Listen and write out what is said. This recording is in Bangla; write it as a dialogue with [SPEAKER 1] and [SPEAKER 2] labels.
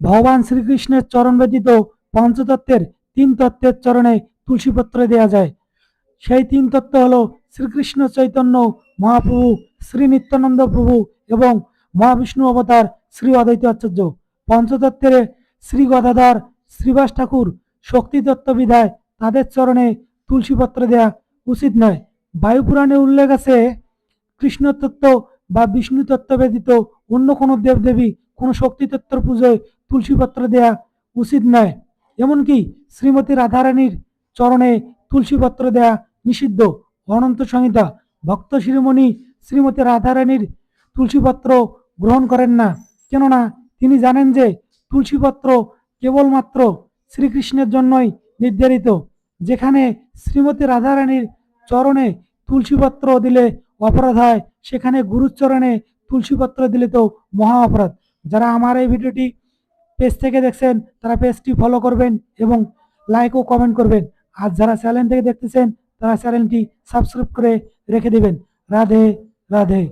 [SPEAKER 1] ভগবান শ্রীকৃষ্ণের চরণ ব্যতীত পঞ্চতত্ত্বের তিন তত্ত্বের চরণে তুলসীপত্র দেওয়া যায়। সেই তিন তত্ত্ব হল শ্রীকৃষ্ণ চৈতন্য, মহাপ্রভু শ্রী নিত্যানন্দ প্রভু এবং মহাবিষ্ণু অবতার শ্রী অদ্বৈত আচার্য। পঞ্চতত্ত্বের শ্রী গদাধর, শ্রীবাস ঠাকুর শক্তি তত্ত্ব বিধায় তাদের চরণে তুলসীপত্র দেয়া উচিত নয়। বায়ুপুরাণে উল্লেখ আছে কৃষ্ণতত্ত্ব বা বিষ্ণু তত্ত্ব ব্যতীত অন্য কোনো দেবদেবী কোনো শক্তি তত্ত্বর পুজোয় তুলসীপত্র দেয়া উচিত নয়। এমনকি শ্রীমতী রাধারানীর চরণে তুলসীপত্র দেয়া নিষিদ্ধ। অনন্ত সংহিতা, ভক্ত শিরোমণি শ্রীমতী রাধারানীর তুলসীপত্র গ্রহণ করেন না। কেননা তিনি জানেন যে তুলসীপত্র কেবলমাত্র শ্রীকৃষ্ণের জন্যই নির্ধারিত। যেখানে শ্রীমতী রাধারানীর চরণে তুলসীপত্র দিলে অপরাধ হয়, সেখানে গুরুচরণে তুলসীপত্র দিলে তো মহা অপরাধ। যারা আমার এই ভিডিওটি পেজ থেকে দেখছেন, তারা পেজটি ফলো করবেন এবং লাইক ও কমেন্ট করবেন। আর যারা চ্যানেল থেকে দেখতেছেন, তারা চ্যানেলটি সাবস্ক্রাইব করে রেখে দেবেন। রাধে রাধে।